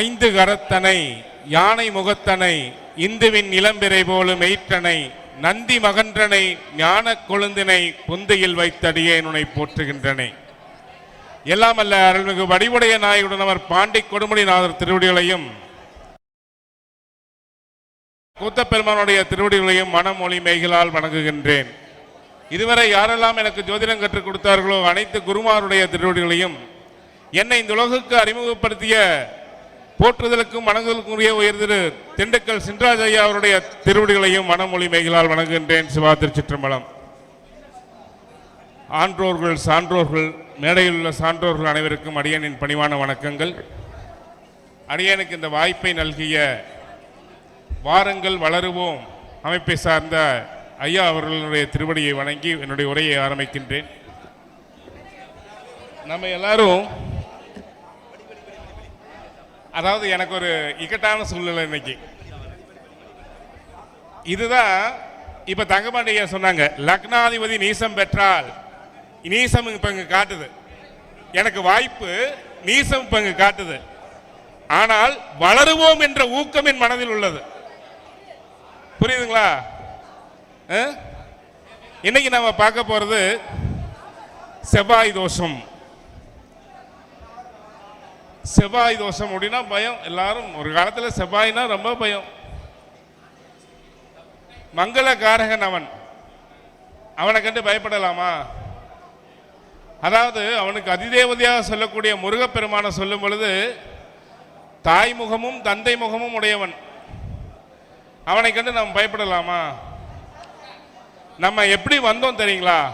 ஐந்து கரத்தனை யானை முகத்தனை இந்துவின் இளம்பிறை போலும் எயிற்றனை நந்தி மகன்றனை ஞானக் கொழுந்தினை புந்தையில் வைத்தடியேன் உன்னை போற்றுகின்றனை. எல்லாம் அல்ல அருள்மிகு வடிவுடைய நாயுடன் அவர் பாண்டி கொடுமுடிநாதர் திருவடிகளையும் கூத்தப்பெருமானுடைய திருவடிகளையும் மனமொழி மெய்களால் வணங்குகின்றேன். இதுவரை யாரெல்லாம் எனக்கு ஜோதிடம் கற்றுக் கொடுத்தார்களோ அனைத்து குருமாருடைய திருவடிகளையும் என்னை இந்த உலகுக்கு அறிமுகப்படுத்திய போற்றுதலுக்கும் வணங்குதலுக்கும் உரிய உயர் திரு திண்டுக்கல் சின்ராஜ் ஐயா அவருடைய திருவடிகளையும் மனமொழி மெய்களால் வணங்குகின்றேன். சிவா திருச்சிற்றம்பலம். ஆன்றோர்கள் சான்றோர்கள் மேடையில் உள்ள சான்றோர்கள் அனைவருக்கும் அடியனின் பணிவான வணக்கங்கள். அடியனுக்கு இந்த வாய்ப்பை நல்கிய வாரங்கள் வளருவோம். அமைப்பை சார்ந்த ஐயா அவர்களுடைய திருவடியை வணங்கி என்னுடைய உரையை ஆரம்பிக்கின்றேன். நம்ம எல்லாரும் அதாவது எனக்கு ஒரு இக்கட்டான சூழ்நிலை இன்னைக்கு. இதுதான் இப்ப தங்கபாண்டிய சொன்னாங்க லக்னாதிபதி நீசம் பெற்றால் நீசம் இப்ப இங்க காட்டுது. எனக்கு வாய்ப்பு நீசம் இப்ப இங்க காட்டுது. ஆனால் வளருவோம் என்ற ஊக்கம் என் மனதில் உள்ளது. புரியுதுங்களா? ஆ? இன்னைக்கு நம்ம பார்க்க போறது செவ்வாய் தோஷம். செவ்வாய் தோஷம் அப்படின்னா பயம். எல்லாரும் ஒரு காலத்தில் செவ்வாய்னா ரொம்ப பயம். மங்கள காரகன் அவன். அவனை கண்டு பயப்படலாமா? அதாவது அவனுக்கு அதிதேவதையாக சொல்லக்கூடிய முருகப்பெருமானை சொல்லும் பொழுது தாய் முகமும் தந்தை முகமும் உடையவன். அவனை கண்டு நாம் பயப்படலாமா? நம்ம எப்படி வந்தோம் தெரியுங்களா?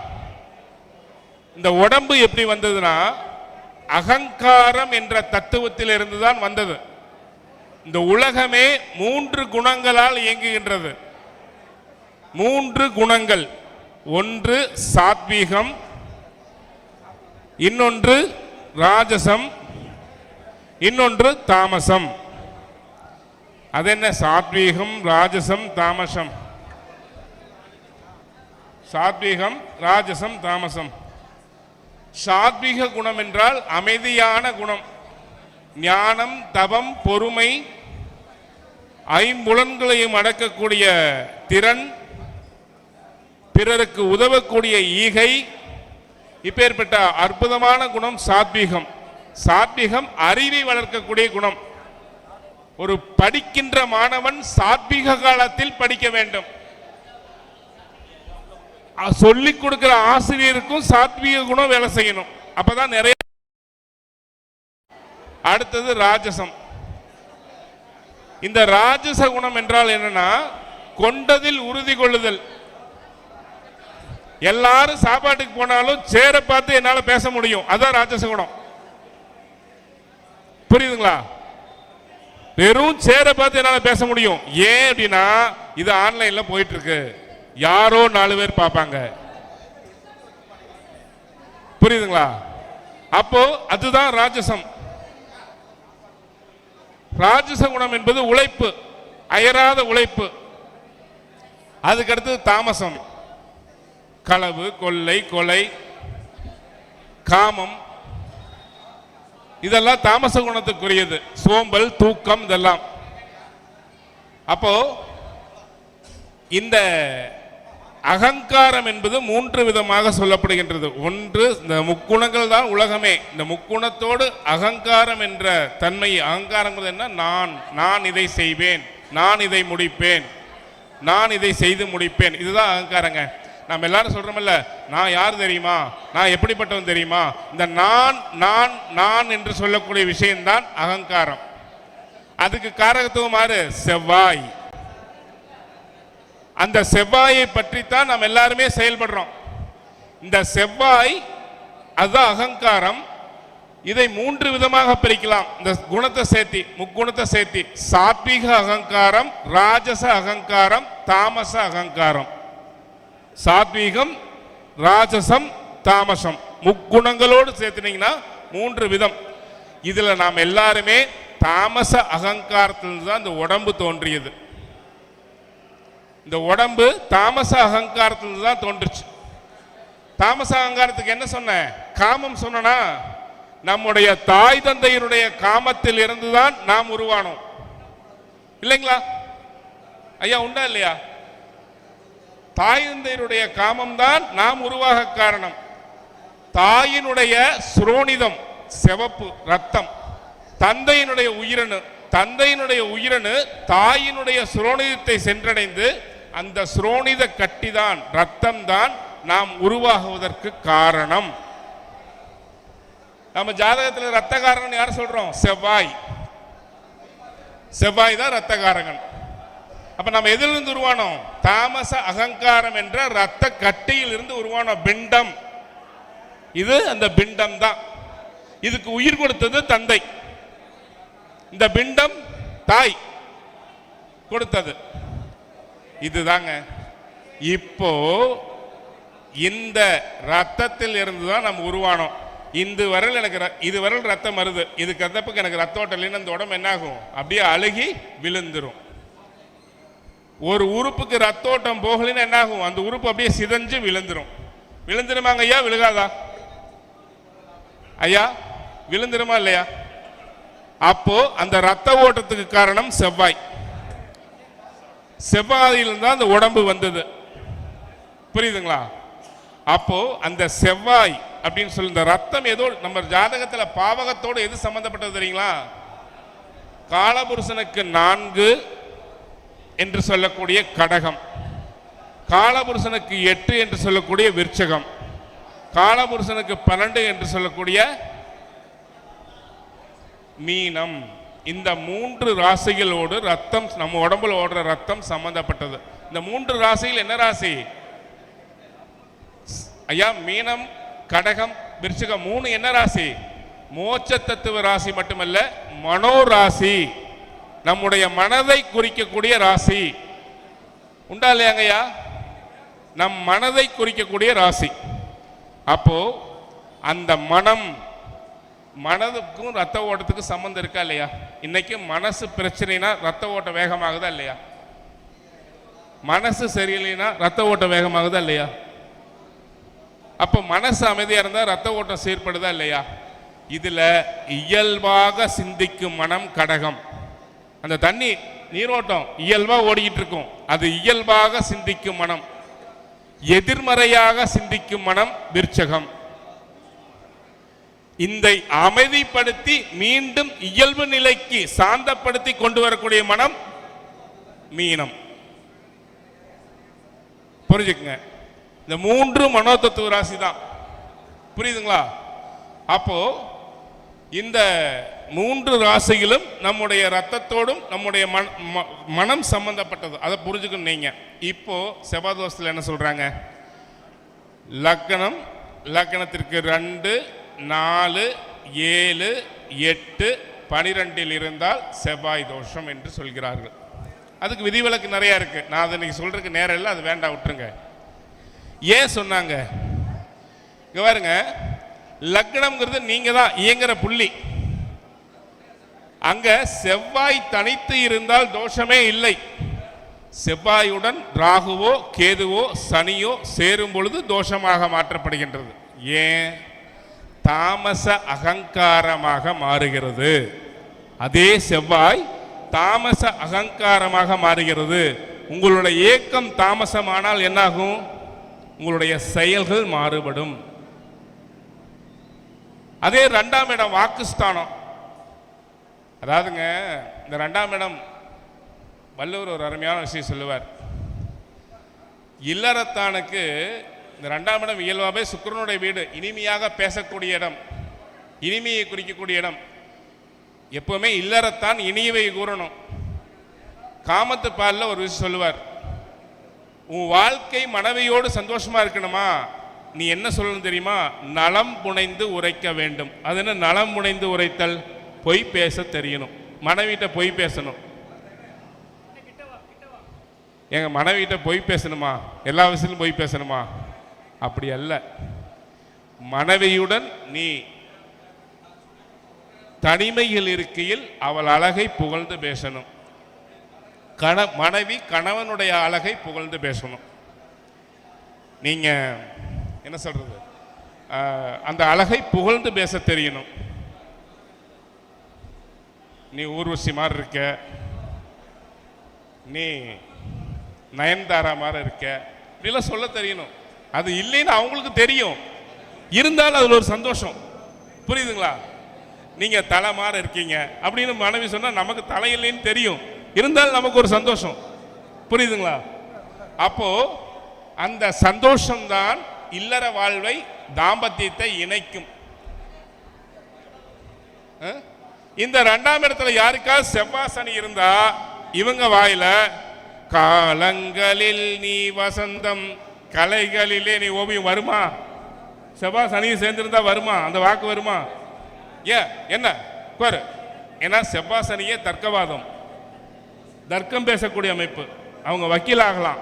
இந்த உடம்பு எப்படி வந்ததுன்னா அகங்காரம் என்ற தத்துவத்தில் இருந்து தான் வந்தது. இந்த உலகமே மூன்று குணங்களால் இயங்குகின்றது. மூன்று குணங்கள். ஒன்று சாத்வீகம் இன்னொன்று ராஜசம் இன்னொன்று தாமசம். அது என்ன சாத்வீகம் ராஜசம் தாமசம். சாத்வீகம் ராஜசம் தாமசம். சாத்வீக குணம் என்றால் அமைதியான குணம். ஞானம் தவம் பொறுமை ஐம்புலன்களையும் அடக்கக்கூடிய திறன் பிறருக்கு உதவக்கூடிய ஈகை இப்பேற்பட்ட அற்புதமான குணம் சாத்வீகம். சாத்வீகம் அறிவை வளர்க்கக்கூடிய குணம். ஒரு படிக்கின்ற மாணவன் சாத்வீக காலத்தில் படிக்க வேண்டும். சொல்லி சொல்லிக் கொடுக்கிற ஆசிரியருக்கும் சாத்வீக குணம் வேலை செய்யணும். அப்பதான் நிறைய அடுத்தது ராஜசம். இந்த ராஜச குணம் என்றால் என்னன்னா கொண்டதில் உறுதி கொள்ளுதல். எல்லாரும் சாப்பாட்டுக்கு போனாலும் சேர பார்த்து என்னால பேச முடியும். அதான் ராஜச குணம். புரியுதுங்களா? வெறும் சேர பார்த்து என்னால பேச முடியும். ஏன் அப்படின்னா இது ஆன்லைன்ல போயிட்டு இருக்கு. யாரோ நாலு பேர் பார்ப்பாங்க. புரியுதுங்களா? அப்போ அதுதான் ராஜசம். ராஜச குணம் என்பது உழைப்பு அயராத உழைப்பு. அதுக்கடுத்து தாமசம். களவு கொள்ளை கொலை காமம். இதெல்லாம் தாமச குணத்துக்குரியது. சோம்பல் தூக்கம் இதெல்லாம். அப்போ இந்த அகங்காரம் என்பது மூன்று விதமாக சொல்லப்படுகின்றது. ஒன்று இந்த முக்குணங்கள் தான் உலகமே. இந்த முக்குணத்தோடு அகங்காரம் என்ற தன்மை அகங்காரங்கிறது என்ன? நான் நான் இதை செய்வேன். நான் இதை முடிப்பேன். நான் இதை செய்து முடிப்பேன். இதுதான் அகங்காரங்க. நம்ம எல்லாரும் சொல்கிறோமில்ல நான் யார் தெரியுமா? நான் எப்படிப்பட்டவன் தெரியுமா? இந்த நான் நான் நான் என்று சொல்லக்கூடிய விஷயம்தான் அகங்காரம். அதுக்கு காரகத்துவமாறு செவ்வாய். அந்த செவ்வாயை பற்றித்தான் நாம் எல்லாருமே செயல்படுறோம். இந்த செவ்வாய் அதுதான் அகங்காரம் இதை மூன்று விதமாக பிரிக்கலாம். இந்த குணத்தை சேர்த்தி முக்குணத்தை சேர்த்தி சாத்விக அகங்காரம் ராஜச அகங்காரம் தாமச அகங்காரம். சாத்வீகம் ராஜசம் தாமசம். முக்குணங்களோடு சேர்த்துனீங்கன்னா மூன்று விதம். இதில் நாம் எல்லாருமே தாமச அகங்காரத்திலிருந்து தான் இந்த உடம்பு தோன்றியது. இந்த உடம்பு தாமச அகங்காரத்திலிருந்து தான் தோன்றுச்சு. தாமச அகங்காரத்துக்கு என்ன சொன்ன? காமம் சொன்னா நம்முடைய தாய் தந்தையினுடைய காமத்தில் இருந்துதான் நாம் உருவானோம். இல்லைங்களா? ஐயா உண்டா இல்லையா? தாய் தந்தையருடைய காமம்தான் நாம் உருவாக காரணம். தாயினுடைய சுரோனிதம் சிவப்பு ரத்தம். தந்தையினுடைய உயிரணு தந்தையினுடைய உயிரணு தாயினுடைய சுரோனிதத்தை சென்றடைந்து அந்த சுரோனித கட்டிதான் ரத்தம் தான் நாம் உருவாகுவதற்கு காரணம். நம்ம ஜாதகத்தில் ரத்தகாரன் யார் சொல்றோம்? செவ்வாய். செவ்வாய் தான் ரத்தகாரகன் அப்ப நம்ம எதிலிருந்து உருவானோம்? தாமச அகங்காரம் என்ற ரத்த கட்டியில் இருந்து உருவான பிண்டம். இது அந்த பிண்டம் தான். இதுக்கு உயிர் கொடுத்தது தந்தை. இந்த பிண்டம் தாய் கொடுத்தது. இதுதாங்க. இப்போ இந்த ரத்தத்தில் இருந்து தான் நம்ம உருவானோம். இந்த வரல் எனக்கு ர- இது வரல் ரத்தம் வருது. இது கதப்புக்கு எனக்கு ரத்த ஓட்டம் இல்லைன்னு அந்த உடம்பு என்னாகும் அப்படியே அழுகி விழுந்துரும். ஒரு உறுப்புக்கு ரத்த ஓட்டம் போகலைன்னா என்னாகும் அந்த உறுப்பு அப்படியே சிதைஞ்சு விழுந்துரும். விழுந்துருமாங்க ஐயா? விழுகாதா? ஐயா விழுந்துருமா இல்லையா? அப்போ அந்த ரத்த ஓட்டத்துக்கு காரணம் செவ்வாய். செவ்வாயிலிருந்து தான் அந்த உடம்பு வந்தது. புரியுதுங்களா? அப்போ அந்த செவ்வாய் அப்படின்னு சொல்லி இந்த ரத்தம் ஏதோ நம்ம ஜாதகத்தில் பாவகத்தோடு எது சம்பந்தப்பட்டது தெரியுங்களா? காலபுருஷனுக்கு நான்கு என்று சொல்லக்கூடிய கடகம். காலபுருஷனுக்கு எட்டு என்று சொல்லக்கூடிய விருச்சகம். காலபுருஷனுக்கு பன்னெண்டு என்று சொல்லக்கூடிய மீனம். இந்த மூன்று ராசிகளோடு ரத்தம் நம்ம உடம்புல ஓடுற ரத்தம் சம்பந்தப்பட்டது. இந்த மூன்று ராசிகள் என்ன ராசி? ஐயா மீனம் கடகம் விருச்சிகம் மூணு என்ன ராசி? மோட்ச தத்துவ ராசி மட்டுமல்ல மனோராசி. நம்முடைய மனதை குறிக்கக்கூடிய ராசி. உண்டா இல்லையாங்கய்யா? நம் மனதை குறிக்கக்கூடிய ராசி. அப்போ அந்த மனம் மனதுக்கும் ரத்த ஓட்டத்துக்கும் சம்மந்தம் இருக்கா இல்லையா? இன்னைக்கு மனசு பிரச்சனைனா ரத்த ஓட்டம் வேகமாகுதா இல்லையா? மனசு சரியில்லைன்னா ரத்த ஓட்டம் வேகமாகுதா இல்லையா? அப்போ மனசு அமைதியாக இருந்தால் ரத்த ஓட்டம் சீர்படுதா இல்லையா? இதில் இயல்பாக சிந்திக்கும் மனம் கடகம். அந்த தண்ணி நீரோட்டம் இயல்பாக ஓடிக்கிட்டு இருக்கும் அது இயல்பாக சிந்திக்கும் மனம். எதிர்மறையாக சிந்திக்கும் மனம் விருச்சகம். இந்த அமைதிப்படுத்தி மீண்டும் இயல்பு நிலைக்கு சாந்தப்படுத்தி கொண்டு வரக்கூடிய மனம் மீனம். புரிஞ்சுக்குங்க. இந்த மூன்று மனோதத்துவ ராசி தான் புரியுதுங்களா? அப்போ இந்த மூன்று ராசிகளும் நம்முடைய ரத்தத்தோடும் நம்முடைய ம- மனம் சம்பந்தப்பட்டது. அதை புரிஞ்சுக்கணும் நீங்க. இப்போ செவ்வாதோஷத்தில் என்ன சொல்றாங்க? லக்னம் லக்னத்திற்கு ரெண்டு நாலு ஏழு எட்டு பனிரெண்டில் இருந்தால் செவ்வாய் தோஷம் என்று சொல்கிறார்கள். அதுக்கு விதிவிலக்கு நிறைய இருக்கு. நான் அதை நீங்கள் சொல்றதுக்கு நேரம் இல்லை அது வேண்டாம் விட்டுருங்க. ஏன் சொன்னாங்க? இங்க பாருங்க லக்னம்ங்கிறது நீங்க தான் இயங்குற புள்ளி. அங்க செவ்வாய் தனித்து இருந்தால் தோஷமே இல்லை. செவ்வாயுடன் ராகுவோ கேதுவோ சனியோ சேரும் பொழுது தோஷமாக மாற்றப்படுகின்றது. ஏன்? தாமச அகங்காரமாக மாறுகிறது. அதே செவ்வாய் தாமச அகங்காரமாக மாறுகிறது. உங்களுடைய ஏக்கம் தாமசமானால் என்னாகும்? உங்களுடைய செயல்கள் மாறுபடும். அதே ரெண்டாம் இடம் வாக்குஸ்தானம். அதாவதுங்க இந்த ரெண்டாம் இடம் வள்ளுவர் ஒரு அருமையான விஷயம் சொல்லுவார். இல்லறத்தானுக்கு இந்த ரெண்டாம் இடம் இயல்பாகவே சுக்கிரனுடைய வீடு. இனிமையாக பேசக்கூடிய இடம். இனிமையை குறிக்கக்கூடிய இடம். எப்பவுமே இல்லறத்தான் இனியவை கூறணும். காமத்து பாலில் ஒரு விஷயம் சொல்லுவார். உன் வாழ்க்கை மனைவியோடு சந்தோஷமா இருக்கணுமா? நீ என்ன சொல்லணும் தெரியுமா? நலம் புனைந்து உரைக்க வேண்டும். அது என்ன? நலம் புனைந்து உரைத்தல். பொய் பேச தெரியணும். மனைவிட்ட பொய் பேசணும். எங்கள் மனைவிட்ட பொய் பேசணுமா? எல்லா விஷயத்திலும் பொய் பேசணுமா? அப்படி அல்ல மனைவியுடன் நீ தனிமையில் இருக்கையில் அவள் அழகை புகழ்ந்து பேசணும். கண மனைவி கணவனுடைய அழகை புகழ்ந்து பேசணும். நீங்க என்ன சொல்றது? அந்த அழகை புகழ்ந்து பேச தெரியணும். நீ ஊர்வசி மாதிரி இருக்க. நீ நயன்தாரா மாதிரி இருக்க. இப்படிலாம் சொல்ல தெரியணும். அது இல்லைன்னு அவங்களுக்கு தெரியும். இருந்தாலும் அதில் ஒரு சந்தோஷம். புரியுதுங்களா? நீங்கள் தலை மாற இருக்கீங்க அப்படின்னு மனைவி சொன்னால் நமக்கு தலை இல்லைன்னு தெரியும். இருந்தாலும் நமக்கு ஒரு சந்தோஷம். புரியுதுங்களா? அப்போது அந்த சந்தோஷம்தான் இல்லற வாழ்வை தாம்பத்தியத்தை இணைக்கும். இந்த ரெண்டாம் இடத்துல யாருக்காவது செவ்வாசனி இருந்தா இவங்க வாயில காலங்களில் நீ வசந்தம் கலைகளிலே நீ ஓவியம் வருமா? செவ்வாய் சனியும் சேர்ந்திருந்தா வருமா? அந்த வாக்கு வருமா? ஏ என்ன? குவாரு ஏன்னா செவ்வாய் சனியே தர்க்கவாதம். தர்க்கம் பேசக்கூடிய அமைப்பு. அவங்க வக்கீல் ஆகலாம்.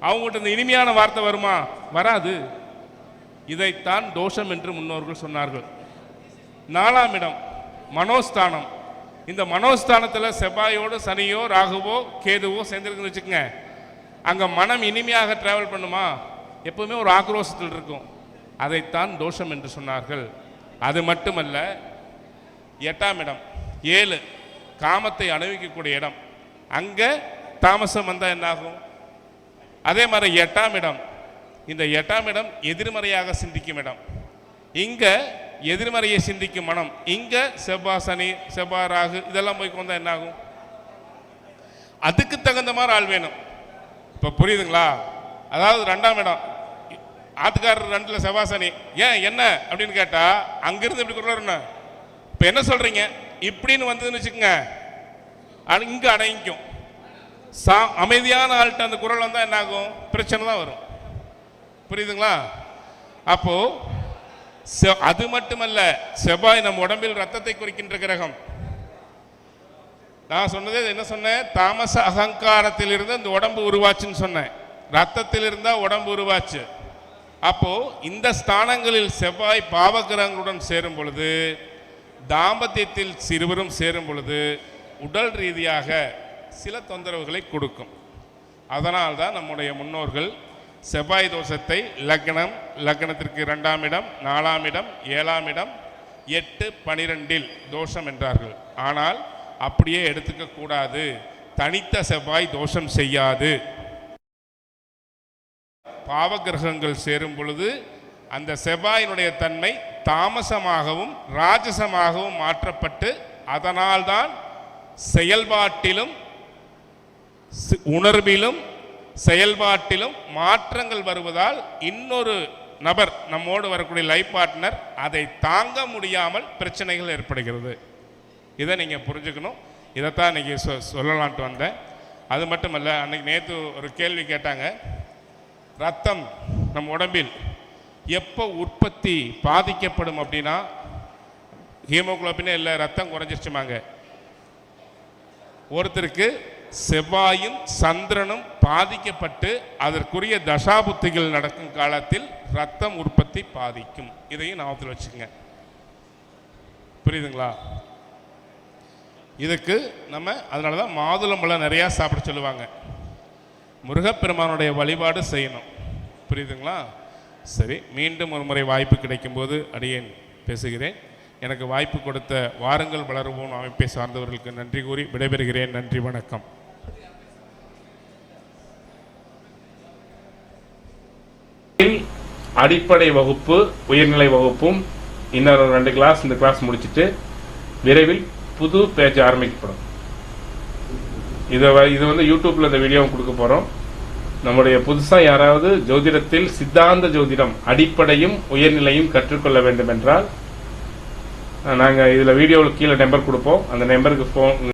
அவங்ககிட்ட இந்த இனிமையான வார்த்தை வருமா? வராது. இதைத்தான் தோஷம் என்று முன்னோர்கள் சொன்னார்கள். நாலாம் இடம் மனோஸ்தானம். இந்த மனோஸ்தானத்தில் செவ்வாயோடு சனியோ ராகுவோ கேதுவோ சேர்ந்துருக்குன்னு வச்சுக்கோங்க. அங்கே மனம் இனிமையாக டிராவல் பண்ணுமா? எப்பவுமே ஒரு ஆக்ரோஷத்தில் இருக்கும். அதைத்தான் தோஷம் என்று சொன்னார்கள். அது மட்டுமல்ல எட்டாம் இடம் ஏழு காமத்தை அனுபவிக்கக்கூடிய இடம். அங்கே தாமசம் வந்தால் என்னாகும்? அதே மாதிரி எட்டாம் இடம் இந்த எட்டாம் இடம் எதிர்மறையாக சிந்திக்கும் இடம். இங்கே எதிர்மறையை சிந்திக்கும் மனம். இங்கே செவ்வாய் சனி செவ்வாய் ராகு இதெல்லாம் போய் கொண்டா என்னாகும்? அதுக்கு தகுந்த மாதிரி ஆள் வேணும். இப்போ புரியுதுங்களா? அதாவது ரெண்டாம் இடம். ஆத்துக்காரர் ரெண்டில் செவ்வாசனி. ஏன் என்ன? அப்படின்னு கேட்டால் அங்கிருந்து இப்படி கொண்டு இப்போ என்ன சொல்கிறீங்க இப்படின்னு வந்ததுன்னு வச்சுக்கோங்க. அது இங்கே அடங்கிக்கும். சா அமைதியான ஆள்கிட்ட அந்த குரல் வந்தால் என்ன ஆகும் பிரச்சனை தான் வரும். புரியுதுங்களா? அப்போது செ- அது மட்டுமல்ல செவ்வாய் நம் உடம்பில் ரத்தத்தை குறிக்கின்ற கிரகம். நான் சொன்னதே என்ன சொன்னேன்? தாமச அகங்காரத்தில் இருந்து இந்த உடம்பு உருவாச்சுன்னு சொன்னேன். ரத்தத்தில் இருந்தால் உடம்பு உருவாச்சு. அப்போ இந்த ஸ்தானங்களில் செவ்வாய் பாவகிரகங்களுடன் சேரும் பொழுது தாம்பத்தியத்தில் சிறுவரும் சேரும் பொழுது உடல் ரீதியாக சில தொந்தரவுகளை கொடுக்கும். அதனால்தான் நம்முடைய முன்னோர்கள் செவ்வாய் தோஷத்தை லக்னம் லக்னத்திற்கு இரண்டாம் இடம் நாலாம் இடம் ஏழாம் இடம் எட்டு பனிரெண்டில் தோஷம் என்றார்கள். ஆனால் அப்படியே எடுத்துக்க கூடாது. தனித்த செவ்வாய் தோஷம் செய்யாது. பாவகிரகங்கள் சேரும் பொழுது அந்த செவ்வாயினுடைய தன்மை தாமசமாகவும் ராஜசமாகவும் மாற்றப்பட்டு அதனால்தான் செயல்பாட்டிலும் உணர்விலும் செயல்பாட்டிலும் மாற்றங்கள் வருவதால் இன்னொரு நபர் நம்மோடு வரக்கூடிய லைஃப் பார்ட்னர் அதை தாங்க முடியாமல் பிரச்சனைகள் ஏற்படுகிறது. இதை நீங்கள் புரிஞ்சுக்கணும். இதைத்தான் இன்னைக்கு சொ சொல்லலான்ட்டு வந்தேன். அது மட்டும் இல்லை அன்னைக்கு நேற்று ஒரு கேள்வி கேட்டாங்க. ரத்தம் நம் உடம்பில் எப்போ உற்பத்தி பாதிக்கப்படும் அப்படின்னா ஹீமோகுளோபினே இல்லை ரத்தம் குறைஞ்சிருச்சுமாங்க. ஒருத்தருக்கு செவ்வாயும் சந்திரனும் பாதிக்கப்பட்டு அதற்குரிய தசாபுத்திகள் நடக்கும் காலத்தில் ரத்தம் உற்பத்தி பாதிக்கும். இதையும் ஞாபகத்தில் வச்சுக்கோங்க. புரியுதுங்களா? இதுக்கு நம்ம அதனால தான் மாதுளம்பழம் நிறையா சாப்பிட சொல்லுவாங்க. முருகப்பெருமானுடைய வழிபாடு செய்யணும். புரியுதுங்களா? சரி மீண்டும் ஒரு முறை வாய்ப்பு கிடைக்கும்போது அடியேன் பேசுகிறேன். எனக்கு வாய்ப்பு கொடுத்த வாருங்கள் வளருவோம். அமைப்பை சார்ந்தவர்களுக்கு நன்றி கூறி விடைபெறுகிறேன். நன்றி வணக்கம். அடிப்படை வகுப்பு உயர்நிலை வகுப்பும் இன்னொரு ரெண்டு கிளாஸ் இந்த கிளாஸ் முடிச்சிட்டு விரைவில் புது பேஜ் ஆரம்பிக்கப்படும். இதை இது வந்து யூடியூப்ல இந்த வீடியோவும் கொடுக்க போறோம். நம்முடைய புதுசா யாராவது ஜோதிடத்தில் சித்தாந்த ஜோதிடம் அடிப்படையும் உயர்நிலையும் கற்றுக்கொள்ள வேண்டும் என்றால் நாங்கள் இதில் வீடியோவில் கீழே நம்பர் கொடுப்போம். அந்த நம்பருக்கு ஃபோன்